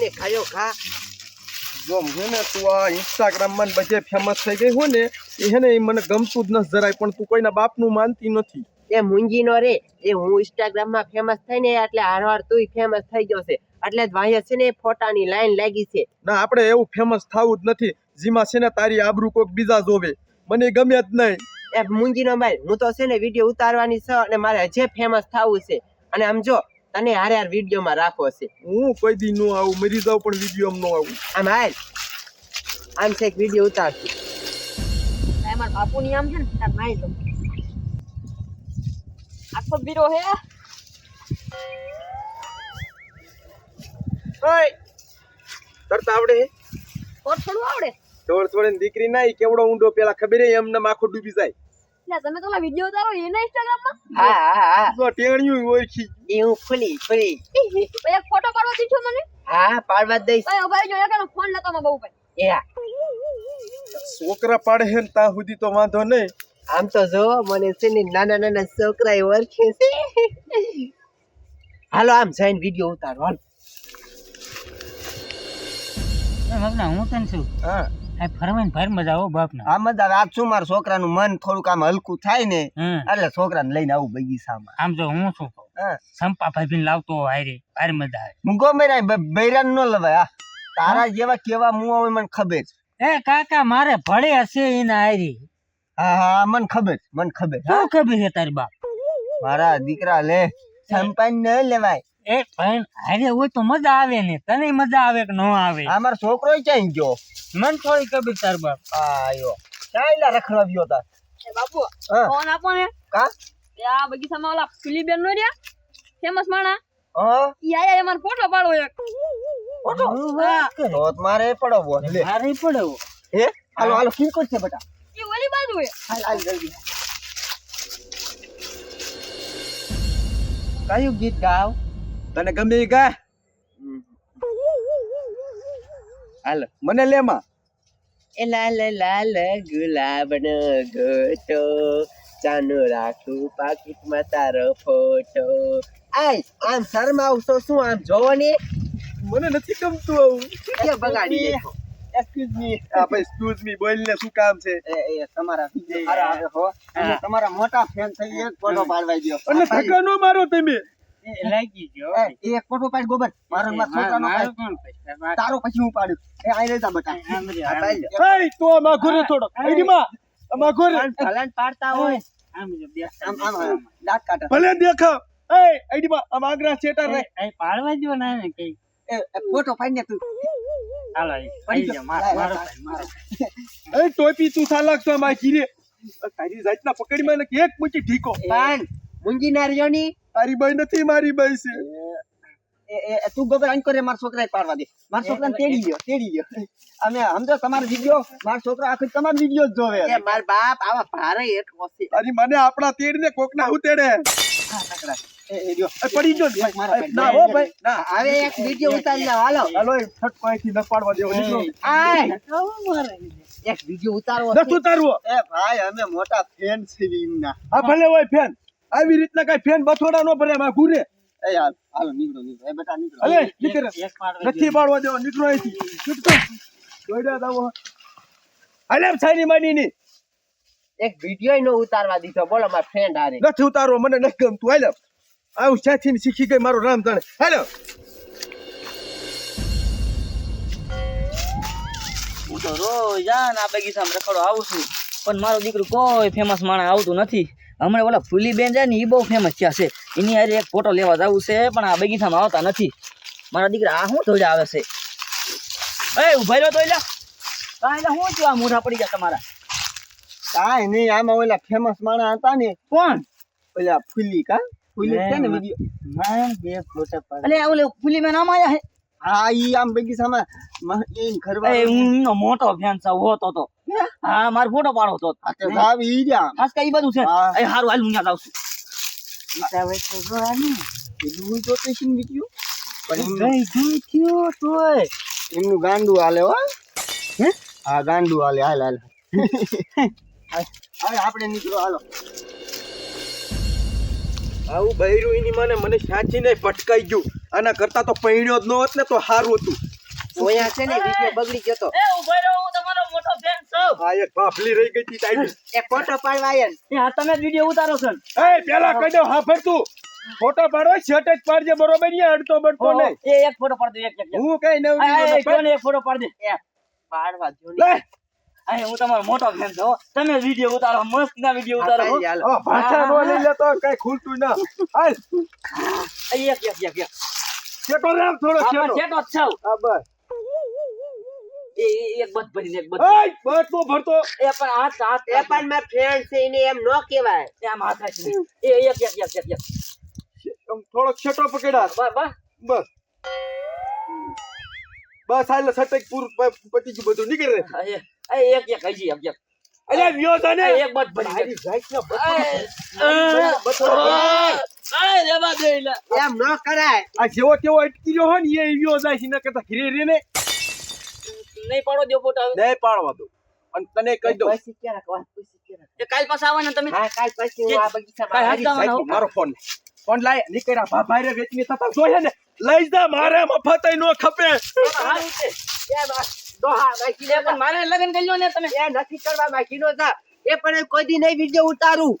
ને ખાયો ખા. જો હે ને તું આ ઇન્સ્ટાગ્રામમાં બધે ફેમસ થઈ ગઈ હોય ને એ હે ને એ મને ગમતું જ ન જરાય પણ તું કોઈના બાપનું માનતી નથી. એ મૂંગીનો રે એ હું ઇન્સ્ટાગ્રામમાં ફેમસ થઈ ને એટલે હારવાર તું ફેમસ થઈ જશે એટલે જ ભાઈ છે ને ફોટાની લાઈન લાગી છે. ના આપણે એવું ફેમસ થવું જ નથી જેમાં છે ને તારી આબરૂ કોઈક બીજા જોવે. મને ગમે જ નહીં. એ મૂંગીનો ભાઈ હું તો છે ને વીડિયો ઉતારવાની છે અને મારે હજે ફેમસ થવું છે. અને આમ જો તને હારે હાર વિડીયોમાં રાખો છે હું કોઈ દી નો આવું મરી જાવ પણ વીડિયો નો આવું. આમ હાલ. આમ છે એક વીડિયો ઉતારશું. મારા બાપુ ની આમ છે ને તાર નાઈ લો આખો બીરો હે? ઓય! તરતા આવડે હે? થોડું આવડે? થોડ થોડી દીકરી નાય કેવડો ઊંડો પેલા ખબર એમ એમને આખો ડૂબી જાય. એટલે તમે તો વિડિયો ઉતારો એના ઇન્સ્ટાગ્રામમાં? હા હા હા. તો ટેણિયું ઓળખી. એ હું ફૂલી ફૂલી તો એક ફોટો પાડવા દીધો મને? હા પાડવા દઈશ. કઈ ઊભા જો એક ફોન લેતો માં બહુ ભાઈ એ છોકરા પાડે હે તા સુધી તો વાંધો નહીં. આમ તો જો મને છે ને નાના નાના છોકરા ઓળખે છે. હાલો આમ જઈને વીડિયો ઉતારો હાલ. હું તને છું હા. ફરવાની ભાર મજા આવો શું મારા છોકરાનું મન થોડુંક આમ હલકું થાય ને એટલે છોકરાને લઈને આવું બગીચામાં. આમ જો હું શું કહું સંપા લાવતો હોય ભાર મજા આવે. મૂંગો મેરા બૈરાન નો લવાય આ તારા જેવા કેવા મું હોય મને ખબર. એ કાકા મારે ભળે હશે એને હારી. હા હા મને ખબર મને ખબર હા. શું ખબર છે તારી બાપ? મારા દીકરા લે સંપાઈ ન લેવાય. એ પણ હારે હોય તો મજા આવે ને. તને મજા આવે કે ન આવે? આ મારો છોકરો ક્યાં ગયો? મન થોડી કબી તાર બાપ. આયો. ચાલ્યા રખડવા ગયો તા. એ બાપુ ફોન આપો ને. કા? એ આ બગીચામાં ઓલા ફૂલી બેન નો રહ્યા. ફેમસ માણા. હા? યા યા અમાર ફોટો પાડો એક. ફોટો? તો મારે પડવો લે. હારે પડ્યો હે? હાલો હાલો કી કરશે બેટા. એ ઓલી બાજુ હે. હાલ હાલ જલ્દી. કયું ગીત ગાવ? તને ગમે ઈ ગા હાલો મને લેમાં એ લાલ લાલ ગુલાબનો ગોટો. ચાનો રાખું પાકીટમાં તારો ફોટો. આય આમ શરમાવ આવશો શું આમ જોવાની? મને નથી ગમતું આવું. કે બગાડી એક્સક્યુઝ મી આ ભાઈ એક્સક્યુઝ મી બોલ ને શું કામ છે? એ એ તમારા હો. તમારા મોટા ફેન થઈ એક ફોટો પાડવાઈ દો અને ઠકાનો મારો તમે. એ લાગી ગયો. એ, એ એક ફોટો પાડ ગોબર. મારો ને મારા છોકરાનો પાડ. તારો પછી હું પાડું. એ આઈ લેતા બટા આમ રે, આ આમ પાડ રે. લ્યો. એય તો આમાં ઘરે થોડો આઈડીમાં આમાં ઘરે. ભલાન પાડતા હોય. આમ રે, બે આમ આમ આમ, દાંત કાઢે. ભલે દેખાવ એય આઈડીમાં આમ આગ્રા ચેટર રે. એ પાડવા જો ના ને કઈ. એ એ ફોટો પાડ ને તું. હાલો પડી જા મારો મારો એ ટોપી તું સાલાક છો આમાં કીરે તારી જાતના પકડી માં એક મૂકી ઠીકો પાન મુંજી ના રહ્યો ની? તારી બાઈ નથી મારી બાઈ છે. એ એ એ તું આન કરે મારા છોકરાએ પાડવા દે. મારા છોકરાને તેડી ગયો તેડી ગયો અમે સમજો તમારો વિડિયો મારા છોકરો આખો તમારો વિડિયો જ જોવે. એ માર બાપ આવા ભારે એક વસ્તી અરે મને આપણા તેડીને કોક ના હું તેડે એ એ લ્યો એ પડી ગયો. ને. મારા ભાઈ. ના હો ભાઈ. ના હવે એક વિડિયો ઉતારી લે હાલો. હાલો ફટ ફટકો ન પાડવા દેવો નીકળો. આય. એક વિડિયો ઉતારવો. નથી ઉતારવો. એ ભાઈ અમે મોટા ફેન છીએ ઇમના હા ભલે હોય ફેન આવી રીતના કઈ ફેન બથોડા નો ભરે માં ઘૂરે. એ હાલ હાલો નીકળો નીકળો. એ બેટા નીકળો. અલે નીકળ. નથી પાડવા દેવો નીકળો અહીંથી. નીકળો દોડ્યા દાવો અલે સાઈની માની ની એક વિડિયો નો ઉતારવા દીધો. બોલો મારા ફ્રેન્ડ હારે. નથી ઉતારવો મને નથી ગમતું. હાલો. આવું સાથી શીખી ગઈ મારો રામ જાણે. હાલો. હું તો રોજ આ ને આ બગીચામાં રખડો આવું છું. પણ મારો દીકરો કોઈ ફેમસ માણસ આવતું નથી. હમણાં ઓલા ફૂલી બેન છે ને એ બહુ ફેમસ થયા છે. એની હારે એક ફોટો લેવા જવું છે પણ આ બગીચામાં આવતા નથી. મારા દીકરા આ શું થોડા આવે છે? એ ઊભા રહ્યો તો એટલે શું થયું આ મોઢા પડી ગયા તમારા. કાંઈ નહીં આમાં ઓલા ફેમસ માણસ હતા ને. કોણ? ઓલા ફૂલી કા? ફૂલી છે ને વિડિયો. બે ફોટા પાડ અલે ઓલે ફૂલી બેન આમાં આયા હે. હા ઈ આમ બગીચામાં મ- એ ઘરવાળો હું મોટો ફેન છું હોતો તો. હા મારો ફોટો પાડો તો. સાહેબ ઈ જા ખાસ કઈ બધું છે. એ હારું હાલ હું ત્યાં જાઉં છું. ઈટા તો જોવાની ને. તો તે શીન પણ ગઈ ગઈ થયો તોય. એમનું ગાંડું હાલે હો. હે? હા ગાંડું હાલે હાલ હાલ. હવે આપણે નીકળો હાલો. આવું બૈરું એની મને મને સાચી નહીં પટકાઈ ગયું. આના કરતા તો પૈણ્યો જ ન હોત ને તો સારું હતું. ઓયા છે ને વિડિયો બગડી ગયો તો. એ ઊભો રહો હું તમારો મોટો ફેન છો. આ એક ભાફલી રહી ગઈ હતી ટાઈમ એક ફોટો પાડવા એ હા તમે વિડિયો ઉતારો છો એ પેલા કહી દો હા ફર તું ફોટો પાડો શર્ટ જ પાડજે બરોબર ને અડતો બડતો નહીં. એ એક ફોટો પાડ દે એક એક. હું કઈ નવ આ, એક ફોટો પાડ દે. પાડવા જો લે. અહીં હું તમારો મોટો ફેન છો તમે વીડિયો ઉતારો મસ્ત ના વીડિયો ઉતારો હો. નો લઈ લે તો કઈ ખુલતું ના. હાલ. આ એક એક એક એક. શેટો રામ થોડો આમાં શેટો છેટો જ છું. બસ. એક ભરીને એક બત એય બસ નો ભરતો. એ પણ હાથ હાથ એ પણ મારા friend છે એને એમ નો કહેવાય. હાથ રાખી એ એક એક એક એક એક. બસ બસ. બસ. હાલ સટક પૂરું પતી ગયું બધું. નીકળી રે. એક એક હજી એક એક. અલ્યા વ્યો તને એક બત ભરીને મારી બતો રેવા દે એમ ન કરાય. આ જેવો કેવો અટકી રહ્યો હોય ને એ વ્યો જાય છે. ન કરતા ઘીરે રે ને. નહીં પાડો દો ફોટો નહીં પાડવા દો. અને તને કહી દઉં. પૈસા ક્યારેક રાખવા પૈસા ક્યારેક. રાખવા કાલ પાછા આવવાના તમે? હા કાલ પછી હું આ બગીચામાં મારો ફોન ફોન લાય નીકળ્યા ભાભાઈ રે વેચની થતા જોઈએ ને લઈ જા મારે મફત નો ખપે. મારે લગ્ન કર્યો ને તમે? એ નથી કરવા માંગી નો એ પણ કોઈ દી નહીં વીડિયો ઉતારું.